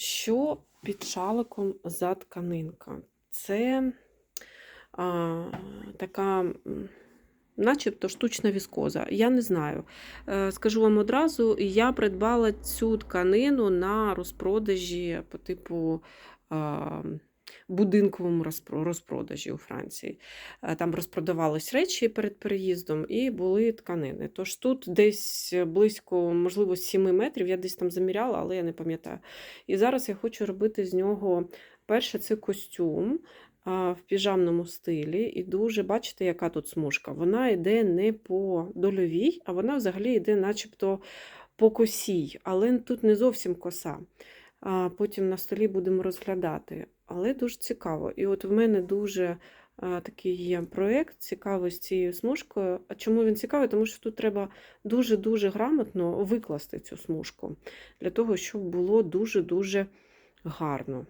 Що під шаликом за тканинка? Це а, така, начебто, штучна віскоза. Я не знаю. Е, Скажу вам одразу, я придбала цю тканину на розпродажі по типу. Будинковому розпродажі у Франції. Е, Там розпродавались речі перед переїздом і були тканини. Тож тут десь близько, можливо, 7 метрів, я десь там заміряла, але я не пам'ятаю. І зараз я хочу робити з нього перше це костюм в піжамному стилі. І дуже бачите, яка тут смужка. Вона йде не по дольовій, а вона взагалі йде, начебто, по косій, але тут не зовсім коса. Потім на столі будемо розглядати. Але дуже цікаво. І от в мене дуже такий є проєкт цікавий з цією смужкою. А чому він цікавий? Тому що тут треба дуже-дуже грамотно викласти цю смужку для того, щоб було дуже-дуже гарно.